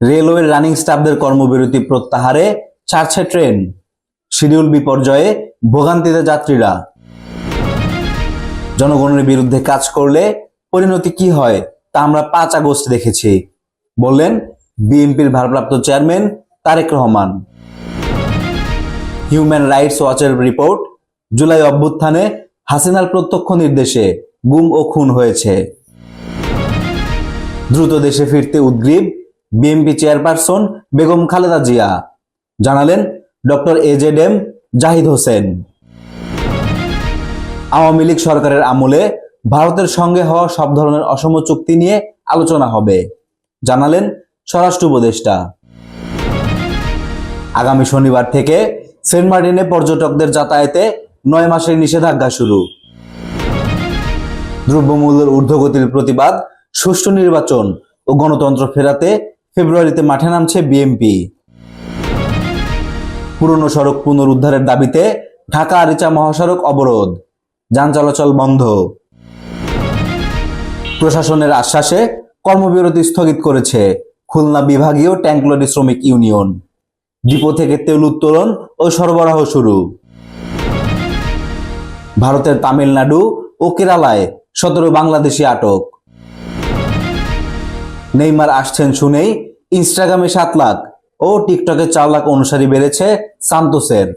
রেলওয়ের রানিং স্টাফদের কর্মবিরতি প্রত্যাহারে ছাড়ছে ট্রেন। শিডিউল বিপর্যয়ে ভোগান্তিতে যাত্রীরা। জনগণের বিরুদ্ধে কাজ করলে পরিণতি কি হয় তা আমরা পাঁচ আগস্ট দেখেছি, বললেন বিএনপির ভারপ্রাপ্ত chairman Tarek Rahman. Human rights ওয়াচের report, জুলাই অভ্যুত্থানে হাসিনার প্রত্যক্ষ নির্দেশে গুম ও খুন হয়েছে। দ্রুত দেশে ফিরতে উদ্গ্রীব বিএনপি চেয়ারপারসন বেগম খালেদা জিয়া জানালেন doctor A Z M Zahid Hossain Awami League সরকারের আমলে ভারতের সঙ্গে হওয়া সব ধরনের অসম চুক্তি নিয়ে আলোচনা হবে, জানালেন স্বরাষ্ট্র উপদেষ্টা। আগামী শনিবার থেকে সেন্ট মার্টিনে পর্যটকদের যাতায়াতে নয় মাসের নিষেধাজ্ঞা শুরু। দ্রব্যমূল্যের ঊর্ধ্বগতির প্রতিবাদ, সুষ্ঠু নির্বাচন ও গণতন্ত্র ফেরাতে ফেব্রুয়ারিতে মাঠে নামছে বিএনপি পুরনো সড়ক পুনরুদ্ধারের দাবিতে ঢাকা আরিচা মহাসড়ক অবরোধ। যান চলাচল বন্ধ। প্রশাসনের আশ্বাসে কর্মবিরতি স্থগিত করেছে খুলনা বিভাগীয় ট্যাঙ্কলরি শ্রমিক ইউনিয়ন। ডিপো থেকে তেল উত্তোলন ও সরবরাহ শুরু। ভারতের তামিলনাড়ু ও কেরালায় সতেরো বাংলাদেশি আটক। নেইমার আসছেন শুনেই ইনস্টাগ্রামে সাত লাখ ও টিকটকে চার লাখ অনুসারী বেড়েছে সান্তোসের।